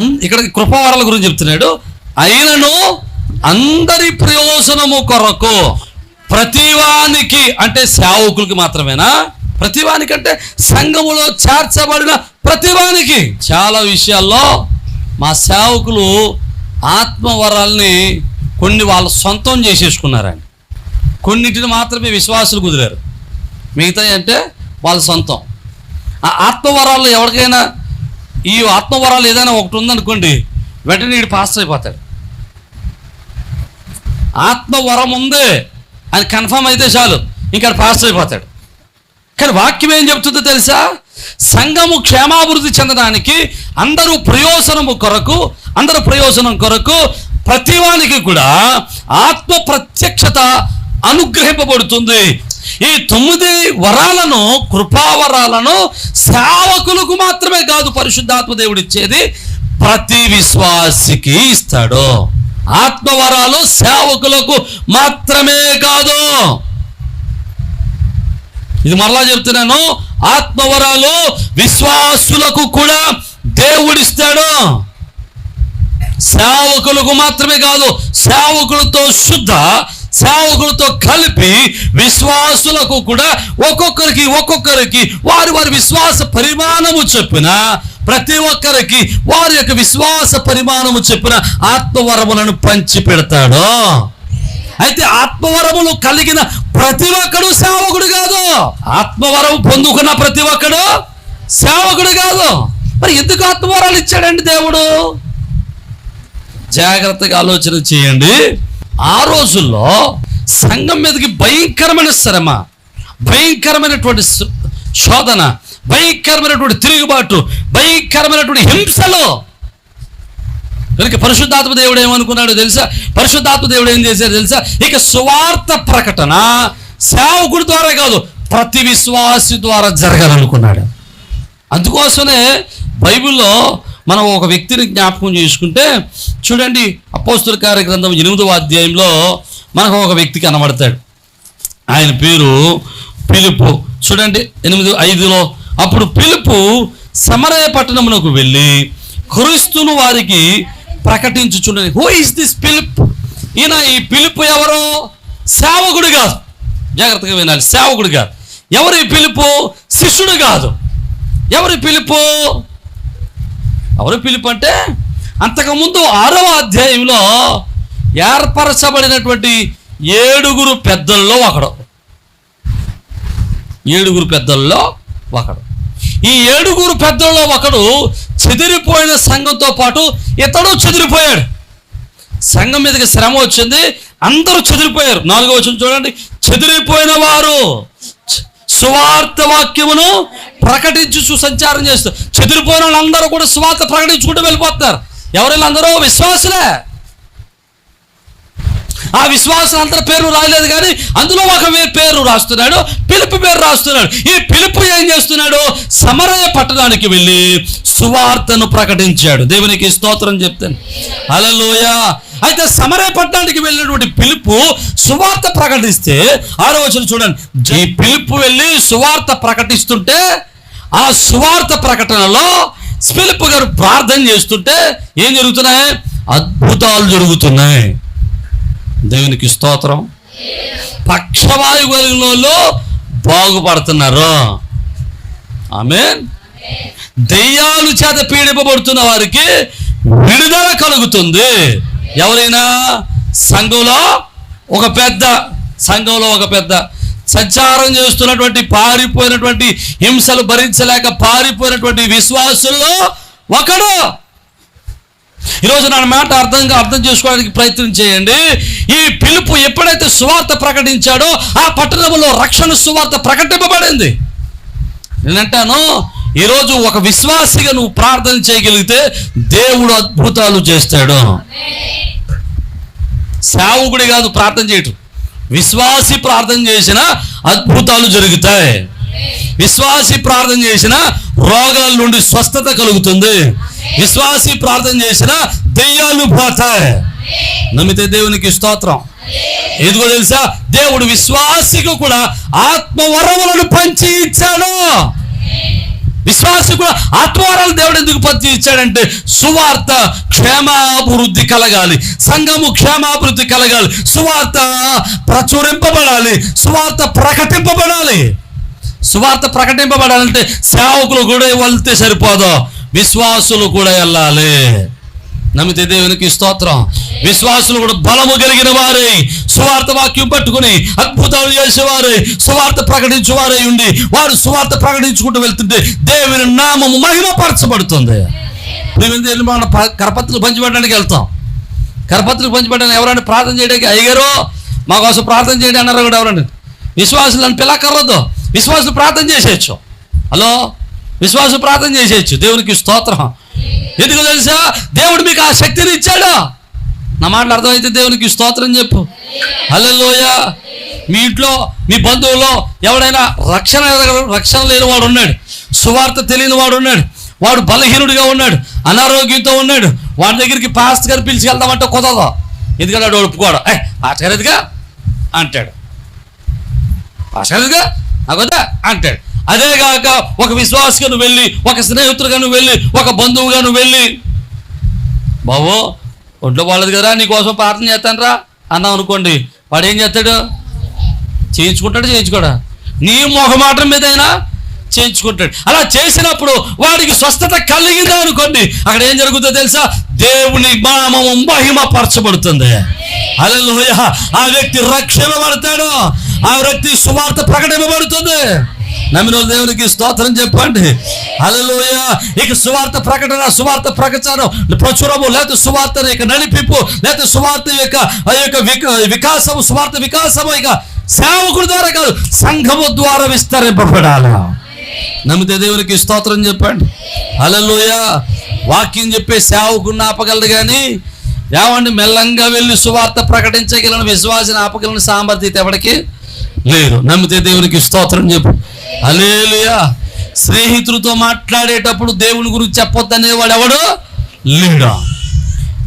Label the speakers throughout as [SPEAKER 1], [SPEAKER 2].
[SPEAKER 1] ఇక్కడ కృపవరాల గురించి చెప్తున్నాడు. అయినను అందరి ప్రయోజనము కొరకు ప్రతివానికి అంటే సేవకులకి మాత్రమేనా? ప్రతివానికి అంటే సంఘములో చేర్చబడిన ప్రతివానికి. చాలా విషయాల్లో మా సేవకులు ఆత్మవరాల్ని కొన్ని వాళ్ళ సొంతం చేసేసుకున్నారండి. కొన్నిటిని మాత్రమే విశ్వాసులు కుదిరారు. మిగతా అంటే వాళ్ళ సొంతం. ఆ ఆత్మవరాల్లో ఎవరికైనా ఈ ఆత్మవరాలు ఏదైనా ఒకటి ఉందనుకోండి వెంటనే వీడు పాస్ అయిపోతాడు. ఆత్మవరం ఉంది అని కన్ఫర్మ్ అయితే చాలు ఇంకా పాస్ అయిపోతాడు. కానీ వాక్యం ఏం చెప్తుందో తెలుసా? సంఘము క్షేమాభివృద్ధి చెందడానికి అందరూ ప్రయోజనము కొరకు అందరూ ప్రయోజనం కొరకు ప్రతివానికి కూడా ఆత్మ ప్రత్యక్షత అనుగ్రహింపబడుతుంది. ఈ తొమ్మిది వరాలను కృపావరాలను సేవకులకు మాత్రమే కాదు పరిశుద్ధాత్మ దేవుడు ఇచ్చేది ప్రతి విశ్వాసికి ఇస్తాడు. ఆత్మవరాలు సేవకులకు మాత్రమే కాదు. ఇది మరలా చెప్తున్నాను ఆత్మవరాలు విశ్వాసులకు కూడా దేవుడిస్తాడు సేవకులకు మాత్రమే కాదు సేవకులతో శుద్ధ సేవకులతో కలిపి విశ్వాసులకు కూడా ఒక్కొక్కరికి ఒక్కొక్కరికి వారి వారి విశ్వాస పరిమాణము చెప్పిన ప్రతి ఒక్కరికి వారి యొక్క విశ్వాస పరిమాణము చెప్పిన ఆత్మవరములను పంచి పెడతాడు అయితే ఆత్మవరములు కలిగిన ప్రతి ఒక్కడు సేవకుడు కాదు. ఆత్మవరం పొందుకున్న ప్రతి ఒక్కడు సేవకుడు కాదు. మరి ఎందుకు ఆత్మవరాలు ఇచ్చాడండి దేవుడు? జాగ్రత్తగా ఆలోచన చేయండి. ఆ రోజుల్లో సంఘం మీదకి భయంకరమైన శ్రమ భయంకరమైనటువంటి శోధన భయంకరమైనటువంటి తిరుగుబాటు భయంకరమైనటువంటి హింసలు. కనుక పరిశుద్ధాత్మ దేవుడు ఏమనుకున్నాడో తెలుసా? పరిశుద్ధాత్మ దేవుడు ఏం చేశాడు తెలుసా? ఇక సువార్త ప్రకటన సేవకుడి ద్వారా కాదు ప్రతి విశ్వాసి ద్వారా జరగాలనుకున్నాడు. అందుకోసమే బైబిల్లో మనం ఒక వ్యక్తిని జ్ఞాపకం చేసుకుంటే చూడండి అపోస్తుల కార్య గ్రంథం ఎనిమిదవ అధ్యాయంలో మనకు ఒక వ్యక్తి కనబడతాడు. ఆయన పేరు పిలుపు చూడండి ఎనిమిది ఐదులో అప్పుడు పిలుపు సమరయ పట్టణమునకు వెళ్ళి క్రీస్తును వారికి ప్రకటించు చూడండి హూ ఇస్ దిస్ పిలుపు ఈయన ఈ పిలుపు ఎవరు? సేవకుడు కాదు. జాగ్రత్తగా వినాలి. సేవకుడు కాదు. ఎవరి పిలుపు శిష్యుడు కాదు. ఎవరి పిలుపు ఎవరు పిలుపు అంటే అంతకుముందు ఆరవ అధ్యాయంలో ఏర్పరచబడినటువంటి ఏడుగురు పెద్దల్లో ఒకడు. ఏడుగురు పెద్దల్లో ఒకడు. ఈ ఏడుగురు పెద్దల్లో ఒకడు చెదిరిపోయిన సంఘంతో పాటు ఇతడు చెదిరిపోయాడు. సంఘం మీదకి శ్రమ వచ్చింది అందరూ చెదిరిపోయారు. నాలుగో వచ్చింది చూడండి. చెదిరిపోయిన వారు స్వార్థ వాక్యమును ప్రకటించు సుసంచారం చేస్తూ చెదిరిపోయిన వాళ్ళందరూ కూడా స్వార్థ ప్రకటించుకుంటూ వెళ్ళిపోతున్నారు. ఎవరైనా అందరూ? విశ్వాసులే. ఆ విశ్వాసం అంతా పేరు రాయలేదు కానీ అందులో ఒక పేరు రాస్తున్నాడు పిలుపు పేరు రాస్తున్నాడు. ఈ పిలుపు ఏం చేస్తున్నాడు? సమరయ పట్టణానికి వెళ్ళి సువార్తను ప్రకటించాడు. దేవునికి స్తోత్రం చెప్తాను. అలలోయ అయితే సమరే పట్టణానికి వెళ్ళినటువంటి పిలుపు సువార్త ప్రకటిస్తే ఆరో వచ్చిన చూడండి ఈ పిలుపు వెళ్ళి సువార్త ప్రకటిస్తుంటే ఆ సువార్త ప్రకటనలో పిలుపు గారు ప్రార్థన చేస్తుంటే ఏం జరుగుతున్నాయి? అద్భుతాలు జరుగుతున్నాయి. దేవునికి స్తోత్రం. పక్షవాయు కలిగిన వాళ్ళు బాగుపడుతున్నారు. ఆమె దెయ్యాలు చేత పీడింపబడుతున్న వారికి విడుదల కలుగుతుంది. ఎవరైనా సంఘంలో ఒక పెద్ద సంఘంలో ఒక పెద్ద సంచారం చేస్తున్నటువంటి పారిపోయినటువంటి హింసలు భరించలేక పారిపోయినటువంటి విశ్వాసుల్లో ఒకడు. ఈరోజు నా మాట అర్థంగా అర్థం చేసుకోవడానికి ప్రయత్నం చేయండి. ఈ పిలుపు ఎప్పుడైతే సువార్త ప్రకటించాడో ఆ పట్టణంలో రక్షణ సువార్త ప్రకటింపబడింది. నేనంటాను ఈరోజు ఒక విశ్వాసిగా నువ్వు ప్రార్థన చేయగలిగితే దేవుడు అద్భుతాలు చేస్తాడు. సేవకుడే కాదు ప్రార్థన చేయటం. విశ్వాసి ప్రార్థన చేసిన అద్భుతాలు జరుగుతాయి. విశ్వాసి ప్రార్థన చేసిన రోగాల నుండి స్వస్థత కలుగుతుంది. విశ్వాసి ప్రార్థన చేసిన దెయ్యాలు పోతాయి. నమ్మితే దేవునికి స్తోత్రం. ఎందుకో తెలుసా? దేవుడు విశ్వాసికి కూడా ఆత్మవరములను పంచి ఇచ్చాడు. విశ్వాసి కూడా ఆత్మవరాలు దేవుడు ఎందుకు పత్తి ఇచ్చాడంటే సువార్త క్షేమాభివృద్ధి కలగాలి. సంఘము క్షేమాభివృద్ధి కలగాలి. సువార్త ప్రచురింపబడాలి. సువార్త ప్రకటింపబడాలి. సువార్త ప్రకటింపబడాలంటే సేవకులు కూడా వెళ్తే సరిపోదు. విశ్వాసులు కూడా వెళ్ళాలి. నమ్మితే దేవునికి స్తోత్రం. విశ్వాసులు కూడా బలము కలిగిన వారే. సువార్త వాక్యం పట్టుకుని అద్భుతాలు చేసేవారు సువార్త ప్రకటించేవారే ఉండి వారు సువార్త ప్రకటించుకుంటూ వెళ్తుంటే దేవుని నామము మహిమపరచబడుతుంది. మేము ప- కరపత్రులు పంచిపెట్టడానికి వెళ్తాం? కరపత్రులు పంచిపెట్టడానికి ఎవరైనా ప్రార్థన చేయడానికి? అయ్యారో మా కోసం ప్రార్థన చేయండి అన్నారు కూడా ఎవరండి విశ్వాసులు అని పిల్లకర్రద్దు విశ్వాసులు ప్రార్థన చేసేయచ్చు. హలో? విశ్వాసం ప్రార్థన చేసేయచ్చు. దేవునికి స్తోత్రం. ఎందుకు తెలుసా? దేవుడు మీకు ఆ శక్తిని ఇచ్చాడు. నా మాటలు అర్థమైతే దేవునికి స్తోత్రం చెప్పు. హలోయ మీ ఇంట్లో మీ బంధువులో ఎవడైనా రక్షణ రక్షణ లేని వాడు ఉన్నాడు. సువార్త తెలియని వాడు ఉన్నాడు. వాడు బలహీనుడిగా ఉన్నాడు. అనారోగ్యంతో ఉన్నాడు. వాడి దగ్గరికి పాస్ట్ గారు పిలిచి వెళ్దామంటే కుదరదు. ఎందుకంటే వాడు ఒప్పుకోడు. ఏ పాస్ట్ గారు ఎదుగా అంటాడు. పాస్ట్ గారు ఎదుగా అంటాడు. అదేగాక ఒక విశ్వాసగా నువ్వు వెళ్ళి ఒక స్నేహితుడుగా నువ్వు వెళ్ళి ఒక బంధువుగా నువ్వు వెళ్ళి. బాబు ఒంట్లో బాగలేదు కదా నీకోసం ప్రార్థన చేస్తాను రా అన్నాం అనుకోండి. వాడు ఏం చేస్తాడు? చేయించుకుంటాడు చేయించుకోడా? నీ మొహమాటం మీదైనా చేయించుకుంటాడు. అలా చేసినప్పుడు వాడికి స్వస్థత కలిగిందా అనుకోండి అక్కడ ఏం జరుగుతుందో తెలుసా? దేవుని నామము మహిమ పరచబడుతుంది హల్లెలూయా. ఆ వ్యక్తి రక్షణ పడతాడు. ఆ వ్యక్తి సువార్త ప్రకటింపబడుతుంది. నమ్మిన దేవునికి స్తోత్రం చెప్పండి. అలలోయ ఇక సువార్త ప్రకటన సువార్త ప్రకటన ప్రచురము లేకపోతే సువార్త ఇక నడిపింపు లేకపోతే సువార్త యొక్క ఆ యొక్క విక- వికాసము సువార్త వికాసము ఇక సేవకుడి ద్వారా కాదు సంఘము ద్వారా విస్తరింపబడాలి. నమ్మితే దేవునికి స్తోత్రం చెప్పండి. అలలోయ వాక్యం చెప్పే సేవకుడిని ఆపగలదు కానీ ఏమండి మెల్లంగా వెళ్ళి సువార్త ప్రకటించగలను విశ్వాసిని ఆపగలను సామర్థ్యత ఎవరికి లేరు నమ్మితే దేవునికి స్తోత్రం చెప్పు. అలేలుయా స్నేహితులతో మాట్లాడేటప్పుడు దేవుని గురించి చెప్పొద్దనేవాడు ఎవడు? లేడా.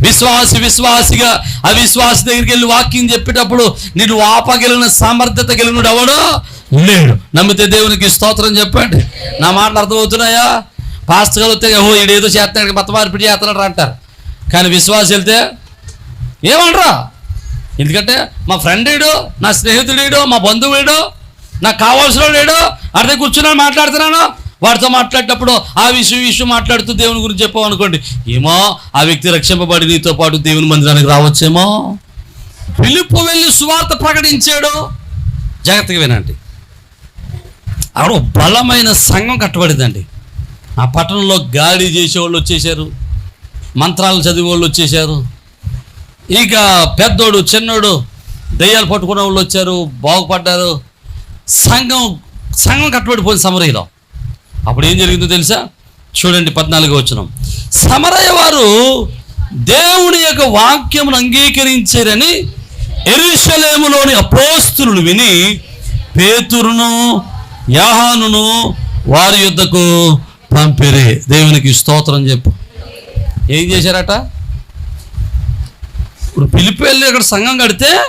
[SPEAKER 1] విశ్వాసి విశ్వాసిగా అవిశ్వాసి దగ్గరికి వెళ్ళి వాక్యం చెప్పేటప్పుడు నేను ఆపగలిగిన సామర్థ్యత కలిగినడు ఎవడు? లేడు. నమ్మితే దేవునికి స్తోత్రం చెప్పండి. నా మాటలు అర్థమవుతున్నాయా? పాస్టర్ గారు వస్తే ఓ ఈడేదో చేస్తున్నాడు మత మార్పిడి చేస్తున్నాడు అంటారు. కానీ విశ్వాసి వెళ్తే ఏమంటారా? ఎందుకంటే మా ఫ్రెండ్ ఏడు నా స్నేహితుడు మా బంధువుడు నాకు కావాల్సిన లేడు అర్థం కూర్చున్నాను మాట్లాడుతున్నాను. వాడితో మాట్లాడేటప్పుడు ఆ విషయం విషయం మాట్లాడుతూ దేవుని గురించి చెప్పావు అనుకోండి. ఏమో ఆ వ్యక్తి రక్షింపబడి నీతో పాటు దేవుని మందిరానికి రావచ్చేమో. పిలుపు వెళ్ళి సువార్త ప్రకటించాడు. జాగ్రత్తగా వినండి. అక్కడ బలమైన సంఘం కట్టబడిందండి. ఆ పట్టణంలో గాడి చేసేవాళ్ళు వచ్చేసారు మంత్రాలు చదివే వాళ్ళు వచ్చేసారు ఇక పెద్దోడు చిన్నోడు దయ్యాలు పట్టుకునే వాళ్ళు వచ్చారు బాగుపడ్డారు. సంఘం సంఘం కట్టుబడిపోయింది సమరయ్యలో అప్పుడు ఏం జరిగిందో తెలుసా? చూడండి పద్నాలుగు వచ్చిన సమరయ్య వారు దేవుని యొక్క వాక్యమును అంగీకరించారని ఎరుషలేములోని అపోస్తులు విని పేతురును యాహానును వారి యుద్ధకు పంపిరి. దేవునికి స్తోత్రం చెప్పు. ఏం చేశారట? ఇప్పుడు పిలిపి వెళ్ళి అక్కడ సంఘం కడితే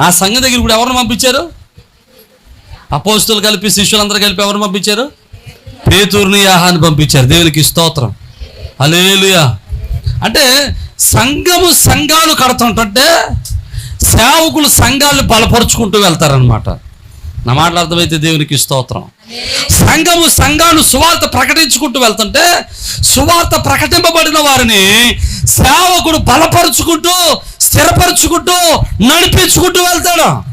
[SPEAKER 1] ఆ సంఘం దగ్గర ఇప్పుడు ఎవరిని పంపించారు? అపోస్తులు కలిపి శిష్యులందరూ కలిపి ఎవరిని పంపించారు? పేతూరుని యాహాన్ని పంపించారు. దేవునికి స్తోత్రం. అలేలుయా అంటే సంఘము సంఘాలు కడుతుంటే సేవకులు సంఘాలు బలపరుచుకుంటూ వెళ్తారనమాట నా మాటలు అర్థమైతే దేవునికి స్తోత్రం. సంఘము సంఘాలు సువార్త ప్రకటించుకుంటూ వెళ్తుంటే సువార్త ప్రకటింపబడిన వారిని సేవకుడు బలపరుచుకుంటూ స్థిరపరుచుకుంటూ నడిపించుకుంటూ వెళ్తాడు.